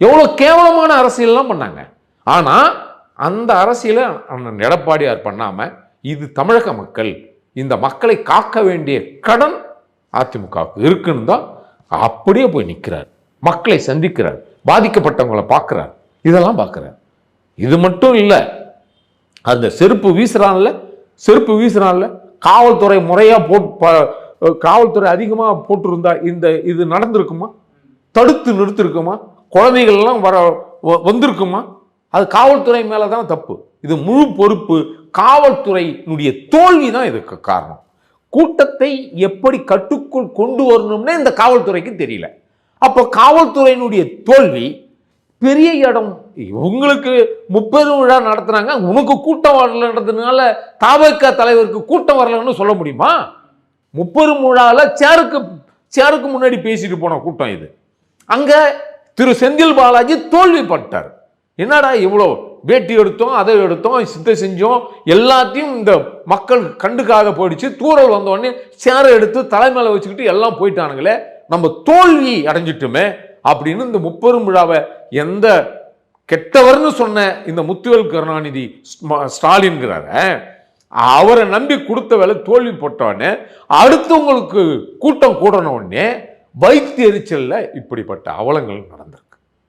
எவ்வளோ கேவலமான அரசியல்லாம் பண்ணாங்க. ஆனால் அந்த அரசியலை அண்ணன் எடப்பாடியார் பண்ணாமல் இது தமிழக மக்கள் இந்த மக்களை காக்க வேண்டிய கடன் அதிமுகவுக்கு இருக்குன்னு தான் அப்படியே போய் நிற்கிறார் மக்களை சந்திக்கிறார் பாதிக்கப்பட்டவங்களை பார்க்குறார். இதெல்லாம் பார்க்குறார். இது மட்டும் இல்லை அந்த செருப்பு வீசுறான்ல செருப்பு வீசுறான்ல காவல்துறை முறையாக போட் ப- காவல்துறை அதிகமாக போட்டிருந்தா இந்த இது நடந்திருக்குமா? தடுத்து நிறுத்திருக்குமா? குழந்தைகள்லாம் வர வ- வந்திருக்குமா? அது காவல்துறை மேலே தான் தப்பு. இது முழு பொறுப்பு. காவல்துறையினுடைய தோல்வி தான் இதுக்கு காரணம். கூட்டத்தை எப்படி கட்டுக்குள் கொண்டு வரணும்னே இந்த காவல்துறைக்கு தெரியல. அப்போ காவல்துறையினுடைய தோல்வி பெரிய இடம். உங்களுக்கு முப்பெரும் விழா நடத்துனாங்க. உனக்கு கூட்டம் வரலன்றதுனால தாபக தலைவருக்கு கூட்டம் வரலன்னு சொல்ல முடியுமா? முப்பெரும் விழாவில் சேருக்கு சேருக்கு முன்னாடி பேசிட்டு போன கூட்டம் இது. அங்கே திரு செந்தில் பாலாஜி தோல்விப்பட்டார். என்னடா இவ்வளோ வேட்டி எடுத்தோம் அதை எடுத்தோம் சித்த செஞ்சோம் எல்லாத்தையும் இந்த மக்கள் கண்டுக்காத போயிடுச்சு. தூரல் வந்தோடனே சேரை எடுத்து தலைமையில வச்சுக்கிட்டு எல்லாம் போயிட்டானுங்களே நம்ம தோல்வி அடைஞ்சிட்டுமே அப்படின்னு இந்த முப்பெரும் விழாவை எந்த கெட்டவர்னு சொன்ன இந்த முத்துவேல் கருணாநிதி ஸ்டாலின்கிறார அவரை நம்பி கொடுத்த வேலை தோல்வி போட்டோடனே அடுத்தவங்களுக்கு கூட்டம் கூடன உடனே எரிச்சலில் இப்படிப்பட்ட அவலங்கள் நடந்திருக்கு.